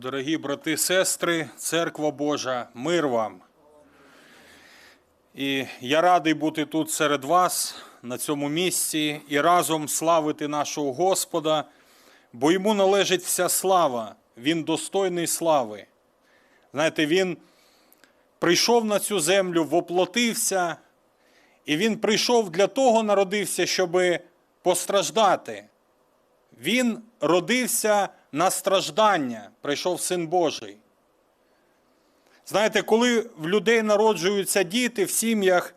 Дорогі брати, сестри, церква Божа, мир вам. І я радий бути тут серед вас на цьому місці і разом славити нашого Господа, бо йому належить вся слава, він достойний слави. Знаєте, він прийшов на цю землю, воплотився, і він прийшов для того, народився, щоб постраждати. Він родився на страждання, прийшов Син Божий. Знаєте, коли в людей народжуються діти в сім'ях,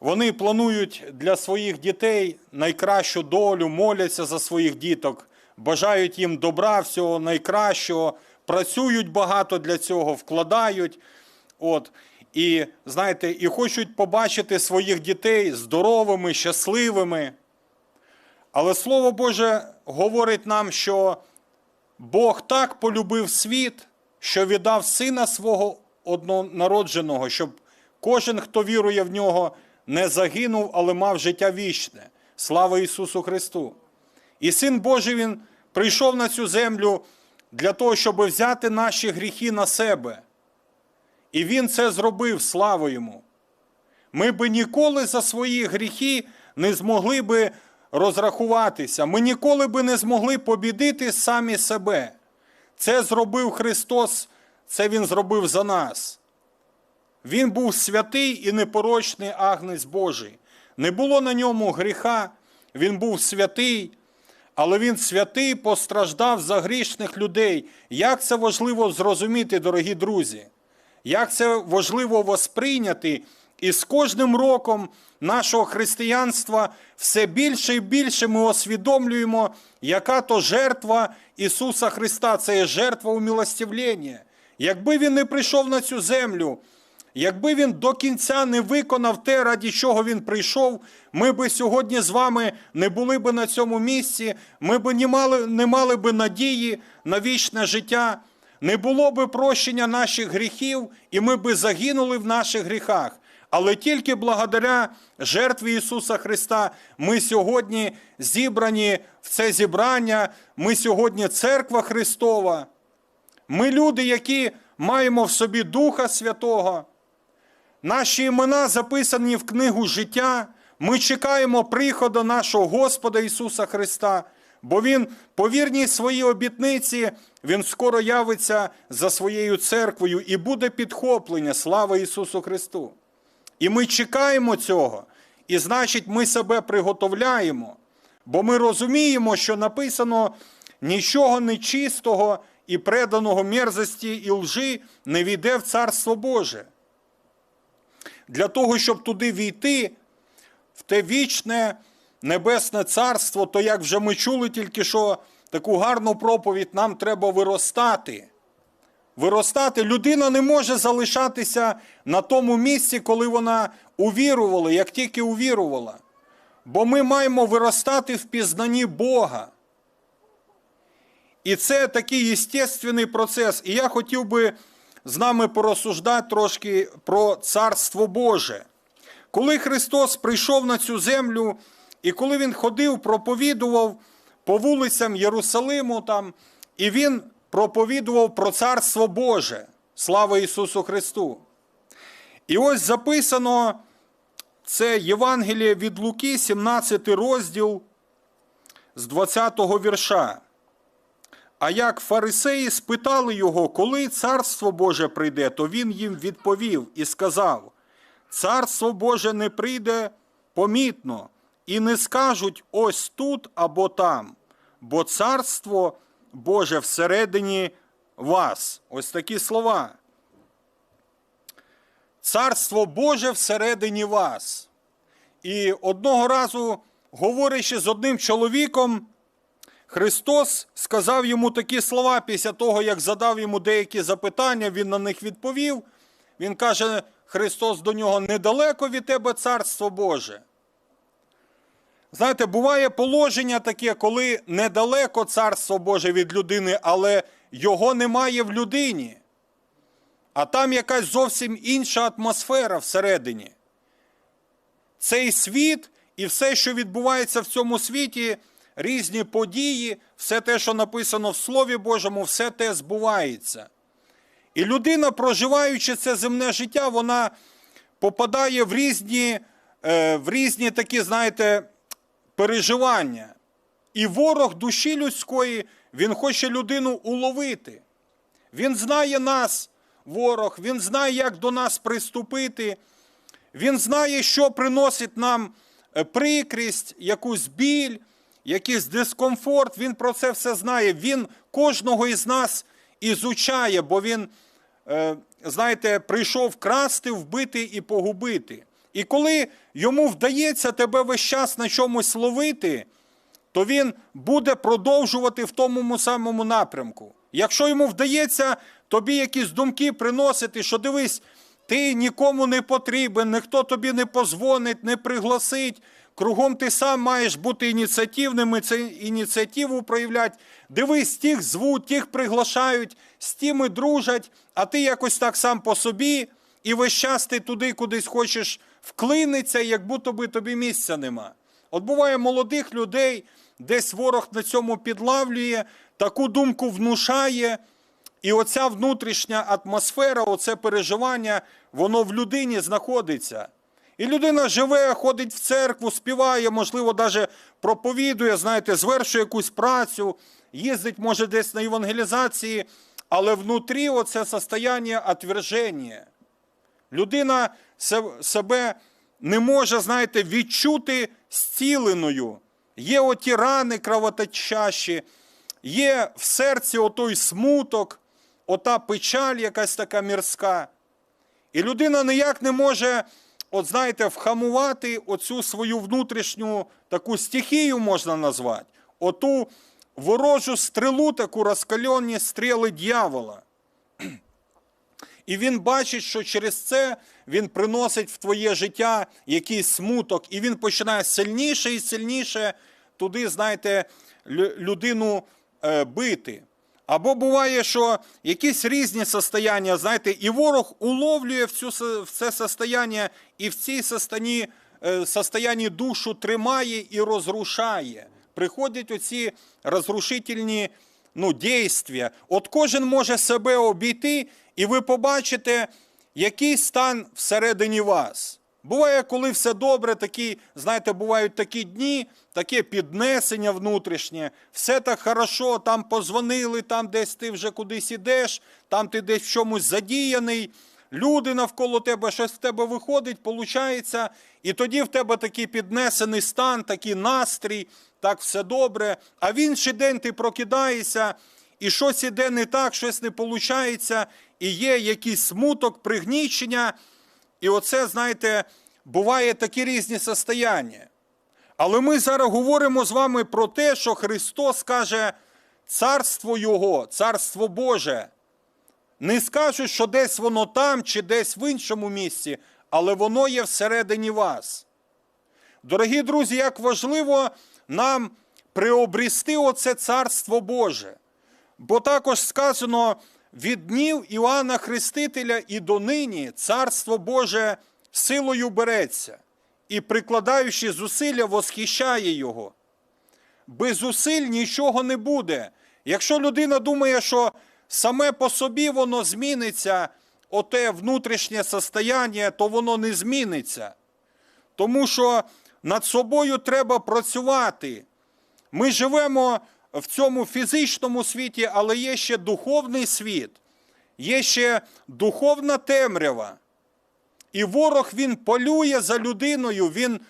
вони планують для своїх дітей найкращу долю, моляться за своїх діток, бажають їм добра, всього найкращого, працюють багато для цього, вкладають. От. І знаєте, і хочуть побачити своїх дітей здоровими, щасливими. Але Слово Боже говорить нам, що Бог так полюбив світ, що віддав сина свого однонародженого, щоб кожен, хто вірує в нього, не загинув, але мав життя вічне. Слава Ісусу Христу! І Син Божий Він прийшов на цю землю для того, щоб взяти наші гріхи на себе. І Він це зробив, слава йому. Ми би ніколи за свої гріхи не змогли би розрахуватися. Ми ніколи би не змогли побідити самі себе. Це зробив Христос, це Він зробив за нас. Він був святий і непорочний агнець Божий. Не було на ньому гріха, він був святий, але він святий постраждав за грішних людей. Як це важливо зрозуміти, дорогі друзі? Як це важливо восприйняти і з кожним роком нашого християнства все більше і більше ми усвідомлюємо, яка то жертва Ісуса Христа, це є жертва умилостивлення. Якби Він не прийшов на цю землю, якби Він до кінця не виконав те, раді чого Він прийшов, ми би сьогодні з вами не були би на цьому місці, ми б не мали, не мали би надії на вічне життя. Не було би прощення наших гріхів, і ми би загинули в наших гріхах. Але тільки благодаря жертві Ісуса Христа ми сьогодні зібрані в це зібрання, ми сьогодні церква Христова. Ми люди, які маємо в собі Духа Святого. Наші імена записані в книгу життя. Ми чекаємо приходу нашого Господа Ісуса Христа, бо Він, по вірній своїй обітниці, Він скоро явиться за своєю церквою і буде підхоплення. Слава Ісусу Христу! І ми чекаємо цього, і значить, ми себе приготовляємо, бо ми розуміємо, що написано нічого нечистого і преданого мерзості і лжи не війде в Царство Боже. Для того, щоб туди війти, в те вічне небесне царство, то як вже ми чули тільки що таку гарну проповідь, нам треба виростати. Виростати людина не може залишатися на тому місці, коли вона увірувала, як тільки увірувала. Бо ми маємо виростати в пізнанні Бога. І це такий естественний процес. І я хотів би з нами порозсуждати трошки про Царство Боже. Коли Христос прийшов на цю землю, і коли Він ходив, проповідував по вулицям Єрусалиму, там, і Він проповідував про Царство Боже. Слава Ісусу Христу! І ось записано це Євангеліє від Луки, 17 розділ з 20 вірша. А як фарисеї спитали його, коли царство Боже прийде, то він їм відповів і сказав: Царство Боже не прийде помітно, і не скажуть ось тут або там, бо царство Боже всередині вас. Ось такі слова. Царство Боже всередині вас. І одного разу, говорячи з одним чоловіком, Христос сказав йому такі слова після того, як задав йому деякі запитання, він на них відповів. Він каже, Христос до нього недалеко від тебе царство Боже. Знаєте, буває положення таке, коли недалеко царство Боже від людини, але його немає в людині. А там якась зовсім інша атмосфера всередині. Цей світ і все, що відбувається в цьому світі, різні події, все те, що написано в Слові Божому, все те збувається. І людина, проживаючи це земне життя, вона попадає в різні, е, в різні такі, знаєте, переживання. І ворог душі людської, він хоче людину уловити. Він знає нас, ворог, він знає, як до нас приступити. Він знає, що приносить нам е, прикрість, якусь біль, якийсь дискомфорт. Він про це все знає. Він кожного із нас ізучає, бо він, е, знаєте, прийшов красти, вбити і погубити. І коли йому вдається тебе весь час на чомусь ловити, то він буде продовжувати в тому самому напрямку. Якщо йому вдається тобі якісь думки приносити, що дивись, ти нікому не потрібен, ніхто тобі не позвонить, не пригласить. Кругом ти сам маєш бути ініціативним і ініціативу проявляти. Дивись, тих звуть, тих приглашають, з тими дружать, а ти якось так сам по собі, і весь час ти туди кудись хочеш вклинитися, як будто би тобі місця нема. От буває молодих людей, десь ворог на цьому підлавлює, таку думку внушає. І оця внутрішня атмосфера, оце переживання, воно в людині знаходиться. І людина живе, ходить в церкву, співає, можливо, навіть проповідує, знаєте, звершує якусь працю, їздить, може, десь на евангелізації, але внутрі оце состояння отверження. Людина себе не може, знаєте, відчути зціленою. Є оті рани кровоточащі, є в серці отой смуток, ота печаль якась така мірська. І людина ніяк не може, от знаєте, вхамувати оцю свою внутрішню таку стихію можна назвати, оту ворожу стрілу, таку розкальонні стріли дьявола. І він бачить, що через це він приносить в твоє життя якийсь смуток, і він починає сильніше і сильніше туди, знаєте, людину е, бити. Або буває, що якісь різні состояння, знаєте, і ворог уловлює в, цю, в це состояння, і в цій состоянні, е, состоянні душу тримає і розрушає. Приходять оці розрушительні ну, дійства. От кожен може себе обійти, і ви побачите, який стан всередині вас. Буває, коли все добре, такі, знаєте, бувають такі дні, таке піднесення внутрішнє, все так хорошо, там позвонили, там десь ти вже кудись ідеш, там ти десь в чомусь задіяний, люди навколо тебе, щось в тебе виходить, виходить, і тоді в тебе такий піднесений стан, такий настрій, так все добре. А в інший день ти прокидаєшся, і щось іде не так, щось не виходить, і є якийсь смуток, пригнічення. І оце, знаєте, буває такі різні состояння. Але ми зараз говоримо з вами про те, що Христос каже, царство Його, царство Боже. Не скажуть, що десь воно там чи десь в іншому місці, але воно є всередині вас. Дорогі друзі, як важливо нам приобрісти оце царство Боже. Бо також сказано від днів Іоанна Хрестителя і донині Царство Боже силою береться і, прикладаючи зусилля, восхищає Його. Без зусиль нічого не буде. Якщо людина думає, що саме по собі воно зміниться, оте внутрішнє состояння, то воно не зміниться. Тому що над собою треба працювати. Ми живемо в цьому фізичному світі, але є ще духовний світ, є ще духовна темрява. І ворог він полює за людиною. Він,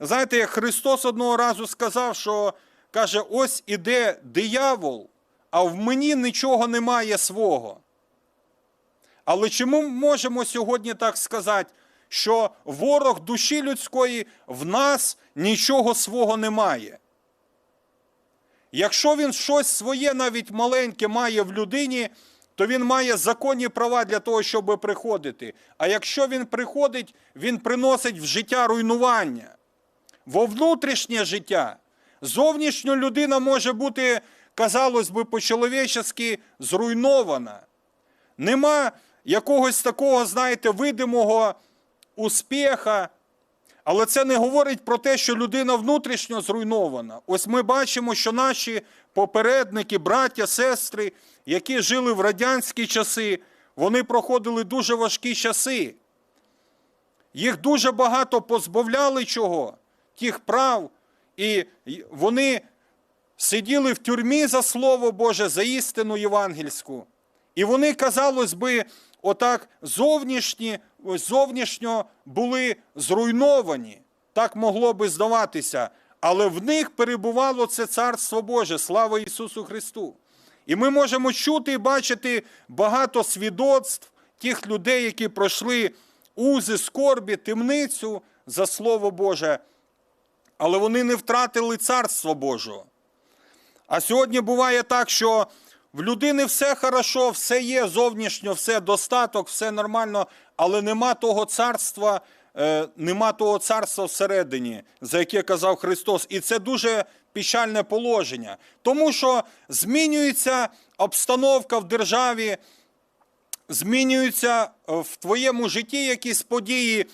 знаєте, як Христос одного разу сказав, що каже: ось іде диявол, а в мені нічого немає свого. Але чому можемо сьогодні так сказати, що ворог душі людської в нас нічого свого немає? Якщо він щось своє, навіть маленьке, має в людині, то він має законні права для того, щоб приходити. А якщо він приходить, він приносить в життя руйнування, во внутрішнє життя. Зовнішньо людина може бути, казалось би, по-чоловічески зруйнована. Нема якогось такого, знаєте, видимого успіха, Але це не говорить про те, що людина внутрішньо зруйнована. Ось ми бачимо, що наші попередники, браття, сестри, які жили в радянські часи, вони проходили дуже важкі часи. Їх дуже багато позбавляли чого, тих прав, і вони сиділи в тюрмі за Слово Боже, за істину євангельську. І вони, казалось би, отак зовнішні, зовнішньо були зруйновані. Так могло би здаватися. Але в них перебувало це Царство Боже, слава Ісусу Христу. І ми можемо чути і бачити багато свідоцтв тих людей, які пройшли узи, скорбі, темницю за Слово Боже, але вони не втратили Царство Божого. А сьогодні буває так, що в людини все хорошо, все є зовнішньо, все достаток, все нормально, але нема того царства, е, нема того царства всередині, за яке казав Христос. І це дуже печальне положення. Тому що змінюється обстановка в державі, змінюються е, в твоєму житті якісь події,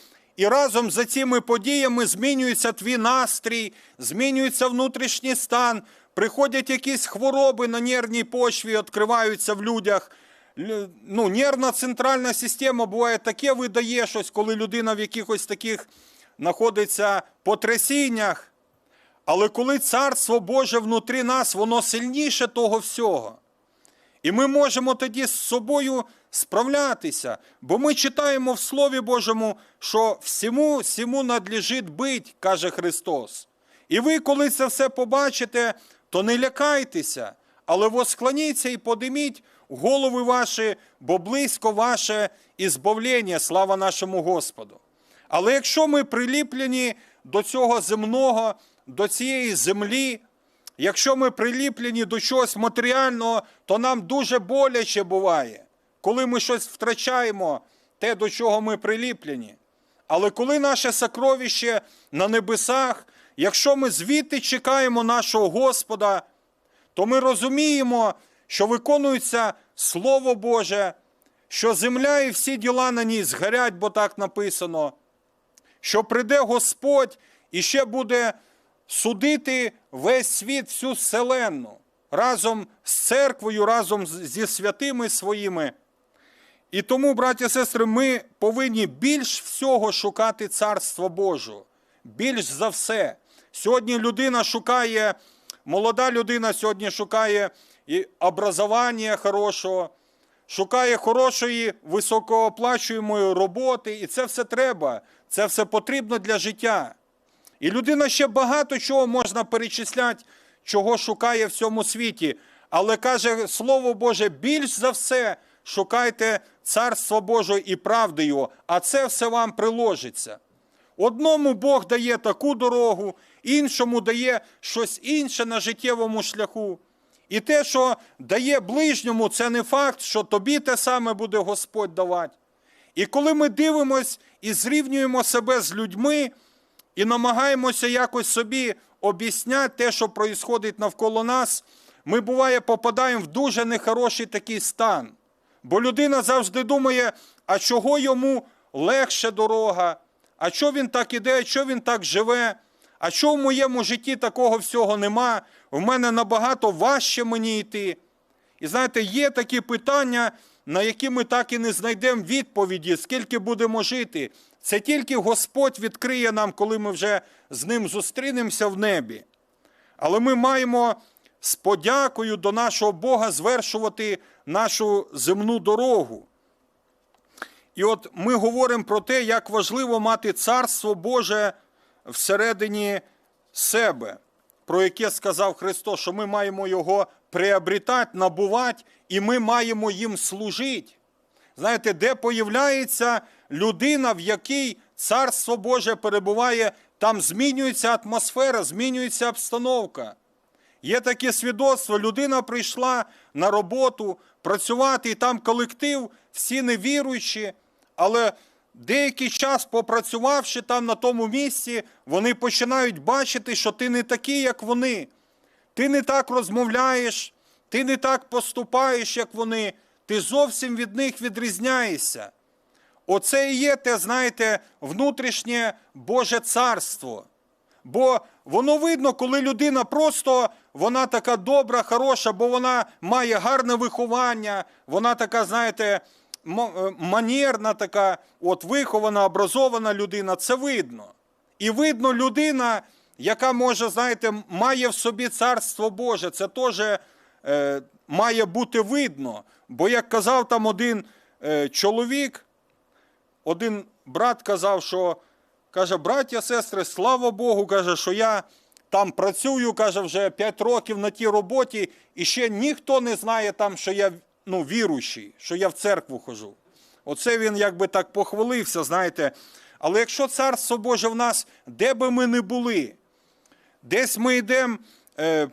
і разом за цими подіями змінюється твій настрій, змінюється внутрішній стан, приходять якісь хвороби на нервній почві, відкриваються в людях. Ну, нервна центральна система буває таке видає щось, коли людина в якихось таких знаходиться потрясіннях. Але коли Царство Боже внутрі нас, воно сильніше того всього. І ми можемо тоді з собою справлятися, бо ми читаємо в Слові Божому, що всьому, всьому надлежить бить, каже Христос. І ви, коли це все побачите, то не лякайтеся, але восклоніться і подиміть голови ваші, бо близько ваше ізбавлення, слава нашому Господу. Але якщо ми приліплені до цього земного, до цієї землі, Якщо ми приліплені до чогось матеріального, то нам дуже боляче буває, коли ми щось втрачаємо, те, до чого ми приліплені. Але коли наше сокровище на небесах, якщо ми звідти чекаємо нашого Господа, то ми розуміємо, що виконується Слово Боже, що земля і всі діла на ній згорять, бо так написано, що прийде Господь і ще буде судити весь світ, всю вселенну, разом з церквою, разом зі святими своїми. І тому, браті і сестри, ми повинні більш всього шукати Царство Божого. Більш за все. Сьогодні людина шукає, молода людина сьогодні шукає і образування хорошого, шукає хорошої, високооплачуємої роботи, і це все треба, це все потрібно для життя. І людина ще багато чого можна перечисляти, чого шукає в цьому світі. Але каже Слово Боже, більш за все шукайте Царство Боже і правди Його, а це все вам приложиться. Одному Бог дає таку дорогу, іншому дає щось інше на життєвому шляху. І те, що дає ближньому, це не факт, що тобі те саме буде Господь давати. І коли ми дивимось і зрівнюємо себе з людьми, і намагаємося якось собі об'ясняти те, що відбувається навколо нас, ми буває попадаємо в дуже нехороший такий стан. Бо людина завжди думає, а чого йому легше дорога, а що він так іде, а що він так живе, а що в моєму житті такого всього нема, в мене набагато важче мені йти. І знаєте, є такі питання, на які ми так і не знайдемо відповіді, скільки будемо жити. Це тільки Господь відкриє нам, коли ми вже з ним зустрінемося в небі. Але ми маємо з подякою до нашого Бога звершувати нашу земну дорогу. І от ми говоримо про те, як важливо мати Царство Боже всередині себе, про яке сказав Христос, що ми маємо його приобрітати, набувати, і ми маємо їм служити. Знаєте, де появляється людина, в якій Царство Боже перебуває, там змінюється атмосфера, змінюється обстановка. Є таке свідоцтво, людина прийшла на роботу працювати, і там колектив, всі невіруючі, але деякий час попрацювавши там на тому місці, вони починають бачити, що ти не такий, як вони. Ти не так розмовляєш, ти не так поступаєш, як вони, ти зовсім від них відрізняєшся. Оце і є те, знаєте, внутрішнє Боже царство. Бо воно видно, коли людина просто вона така добра, хороша, бо вона має гарне виховання, вона така, знаєте, е, манерна, така, от вихована, образована людина. Це видно. І видно людина, яка може, знаєте, має в собі царство Боже. Це теж е, має бути видно. Бо як казав там один е, чоловік, один брат казав, що каже, браття, сестри, слава Богу, каже, що я там працюю, каже, вже 5 років на тій роботі, і ще ніхто не знає там, що я ну, віруючий, що я в церкву хожу. Оце він якби так похвалився, знаєте. Але якщо царство Боже в нас, де би ми не були, десь ми йдемо е,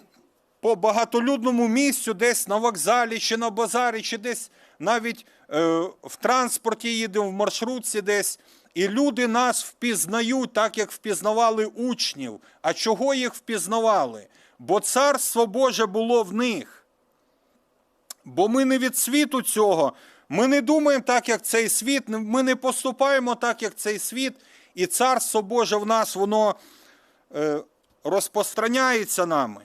по багатолюдному місцю, десь на вокзалі, чи на базарі, чи десь навіть е, в транспорті їдемо, в маршрутці десь, і люди нас впізнають, так як впізнавали учнів. А чого їх впізнавали? Бо царство Боже було в них. Бо ми не від світу цього. Ми не думаємо так, як цей світ, ми не поступаємо так, як цей світ, і царство Боже в нас, воно е, розпространяється нами.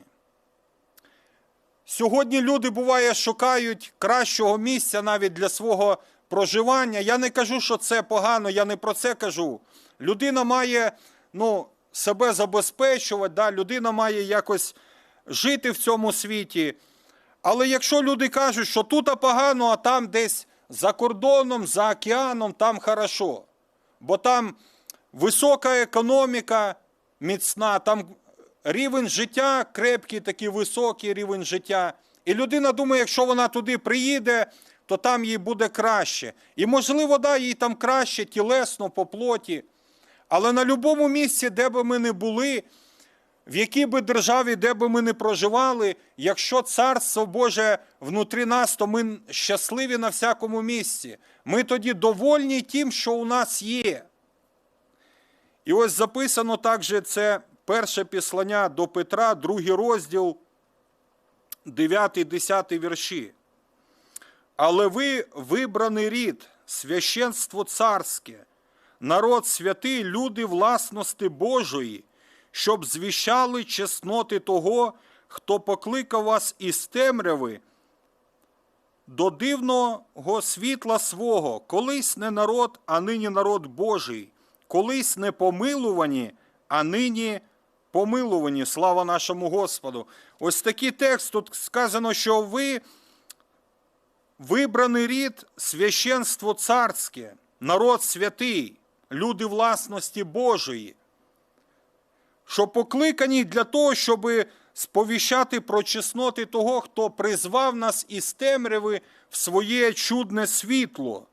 Сьогодні люди буває шукають кращого місця навіть для свого проживання. Я не кажу, що це погано, я не про це кажу. Людина має ну, себе забезпечувати, да? людина має якось жити в цьому світі. Але якщо люди кажуть, що тут погано, а там десь за кордоном, за океаном, там хорошо. Бо там висока економіка міцна, там рівень життя крепкий, такий високий рівень життя. І людина думає, якщо вона туди приїде, то там їй буде краще. І можливо, да, їй там краще, тілесно, по плоті. Але на будь-якому місці, де би ми не були, в якій би державі, де би ми не проживали, якщо царство Боже внутрі нас, то ми щасливі на всякому місці. Ми тоді довольні тим, що у нас є. І ось записано також це перше післання до Петра, другий розділ, 9-10 вірші. Але ви вибраний рід, священство царське, народ святий, люди власності Божої, щоб звіщали чесноти того, хто покликав вас із темряви до дивного світла свого, колись не народ, а нині народ Божий, колись не помилувані, а нині помилувані. Слава нашому Господу. Ось такий текст тут сказано, що ви вибраний рід, священство царське, народ святий, люди власності Божої, що покликані для того, щоб сповіщати про чесноти того, хто призвав нас із темряви в своє чудне світло.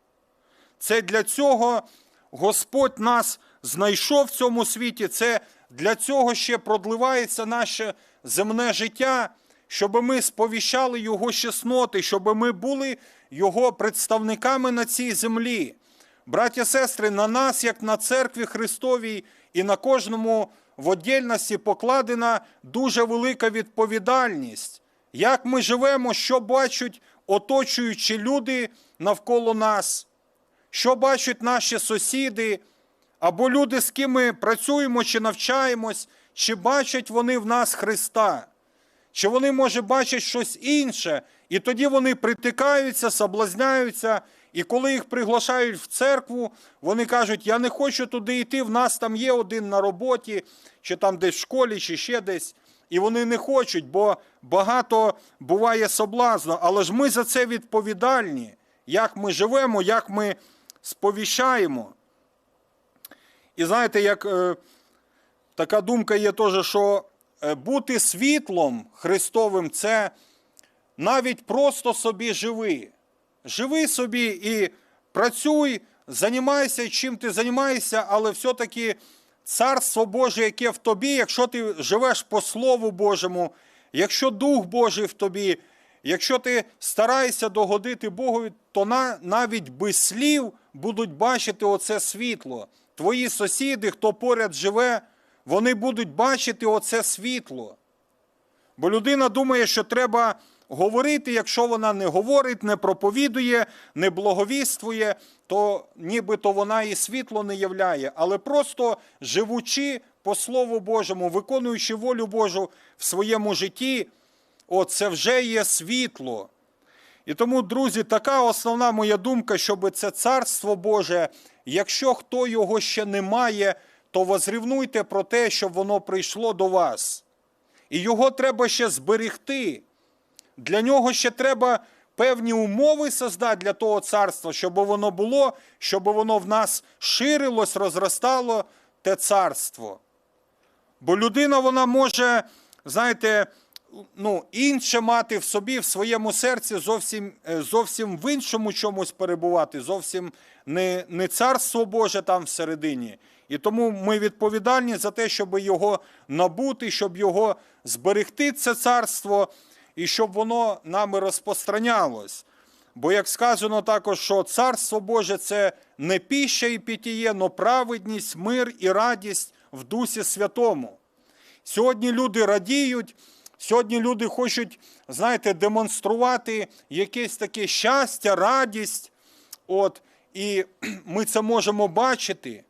Це для цього Господь нас знайшов в цьому світі. Це для цього ще продливається наше земне життя, щоб ми сповіщали Його чесноти, щоб ми були Його представниками на цій землі. Браття сестри, на нас, як на церкві Христовій, і на кожному в отдільності покладена дуже велика відповідальність. Як ми живемо, що бачать оточуючі люди навколо нас, що бачать наші сусіди, або люди, з ким ми працюємо чи навчаємось, чи бачать вони в нас Христа, чи вони, може, бачать щось інше, і тоді вони притикаються, соблазняються, і коли їх приглашають в церкву, вони кажуть, я не хочу туди йти, в нас там є один на роботі, чи там десь в школі, чи ще десь. І вони не хочуть, бо багато буває соблазну. Але ж ми за це відповідальні, як ми живемо, як ми сповіщаємо. І знаєте, як е, така думка є теж, що бути світлом Христовим це навіть просто собі живи. Живи собі і працюй, займайся чим ти займаєшся, але все-таки царство Боже, яке в тобі, якщо ти живеш по Слову Божому, якщо Дух Божий в тобі, якщо ти стараєшся догодити Богу, то навіть без слів будуть бачити оце світло. Твої сусіди, хто поряд живе, вони будуть бачити оце світло. Бо людина думає, що треба говорити, якщо вона не говорить, не проповідує, не благовіствує, то нібито вона і світло не являє, але просто живучи по Слову Божому, виконуючи волю Божу в своєму житті, о, це вже є світло. І тому, друзі, така основна моя думка, щоб це царство Боже, якщо хто його ще не має, то возрівнуйте про те, щоб воно прийшло до вас. І його треба ще зберегти. Для нього ще треба певні умови создати для того царства, щоб воно було, щоб воно в нас ширилось, розростало те царство. Бо людина вона може, знаєте, ну, інше мати в собі, в своєму серці, зовсім, е, зовсім в іншому чомусь перебувати, зовсім не, не царство Боже там всередині. І тому ми відповідальні за те, щоб його набути, щоб його зберегти, це царство, і щоб воно нами розпространялось. Бо як сказано також, що царство Боже це не піща і питіє, но праведність, мир і радість в Дусі Святому. Сьогодні люди радіють, сьогодні люди хочуть, знаєте, демонструвати якесь таке щастя, радість. От, і ми це можемо бачити.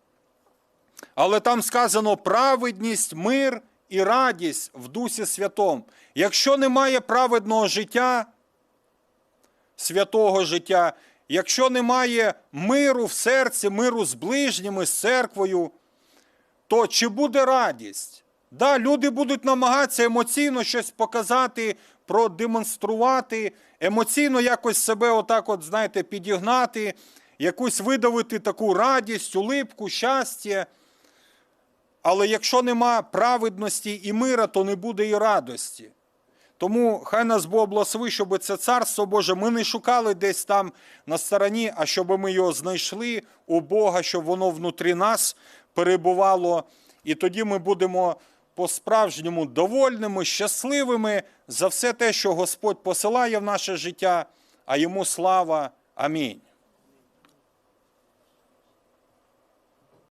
Але там сказано праведність, мир і радість в Дусі Святому. Якщо немає праведного життя, святого життя, якщо немає миру в серці, миру з ближніми, з церквою, то чи буде радість? Да, люди будуть намагатися емоційно щось показати, продемонструвати, емоційно якось себе отак, от, знаєте, підігнати, якусь видавити таку радість, улипку, щастя. Але якщо нема праведності і мира, то не буде і радості. Тому хай нас Бог благослови, щоб це царство Боже ми не шукали десь там на стороні, а щоб ми його знайшли у Бога, щоб воно внутрі нас перебувало. І тоді ми будемо по-справжньому довольними, щасливими за все те, що Господь посилає в наше життя, а йому слава. Амінь.